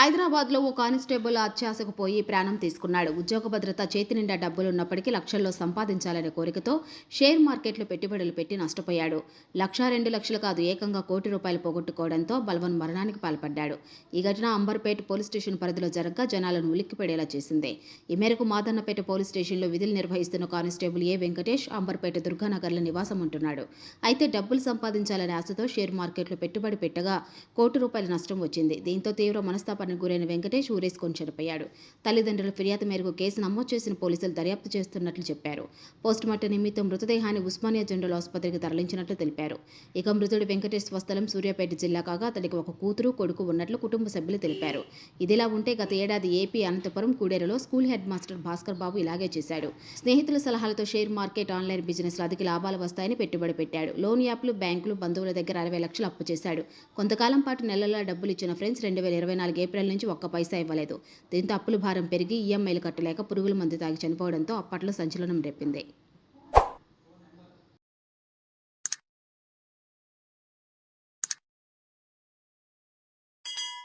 హైదరాబాద్లో ఓ కానిస్టేబుల్ అత్యాశకు పోయి ప్రాణం తీసుకున్నాడు. ఉద్యోగ భద్రత చేతి నిండా డబ్బులున్నప్పటికీ లక్షల్లో సంపాదించాలనే కోరికతో షేర్ మార్కెట్లో పెట్టుబడులు పెట్టి నష్టపోయాడు. లక్ష రెండు లక్షలు కాదు ఏకంగా కోటి రూపాయలు పోగొట్టుకోవడంతో బలవన్ మరణానికి పాల్పడ్డాడు. ఈ ఘటన అంబర్పేట పోలీస్ స్టేషన్ పరిధిలో జరగగా జనాలను ఉలిక్కిపడేలా చేసింది. ఈ మేరకు మాదన్నపేట పోలీస్ స్టేషన్లో విధులు నిర్వహిస్తున్న కానిస్టేబుల్ ఏ వెంకటేష్ అంబర్పేట దుర్గానగర్లో నివాసం ఉంటున్నాడు. అయితే డబ్బులు సంపాదించాలనే ఆశతో షేర్ మార్కెట్లో పెట్టుబడి పెట్టగా కోటి రూపాయల నష్టం వచ్చింది. దీంతో తీవ్ర మనస్తాపానికి గురైన వెంకటేష్ ఊరేసుకొని చనిపోయాడు. తల్లిదండ్రుల ఫిర్యాదు మేరకు కేసు నమోదు చేసిన పోలీసులు దర్యాప్తు చేస్తున్నట్లు చెప్పారు. పోస్టుమార్టం నిమిత్తం మృతదేహాన్ని ఉస్మానియా జనరల్ ఆసుపత్రికి తరలించినట్లు తెలిపారు. ఇక మృతుడు వెంకటేష్ స్వస్థలం సూర్యాపేట జిల్లా కాగా అతడికి ఒక కూతురు కొడుకు ఉన్నట్లు కుటుంబ సభ్యులు తెలిపారు. ఇదిలా ఉంటే గత ఏడాది AP Anantapuram కూడేరులో school head master Bhaskar Babu ఇలాగే చేశాడు. స్నేహితుల సలహాలతో షేర్ మార్కెట్ ఆన్లైన్ బిజినెస్ అధిక లాభాలు వస్తాయని పెట్టుబడి పెట్టాడు. లోన్ యాప్లు బ్యాంకులు బంధువుల దగ్గర అరవై లక్షలు అప్పు చేశాడు. కొంతకాలం పాటు నెలల డబ్బులు ఇచ్చిన ఫ్రెండ్స్ రెండు వేల ఇరవై నాలుగు ఏప్రిల్ నుంచి ఒక్క పైసా ఇవ్వలేదు. దీంతో అప్పుల భారం పెరిగి ఈఎంఐలు కట్టలేక పురుగుల మందు తాగి చనిపోవడంతో అప్పట్లో సంచలనం రేపింది.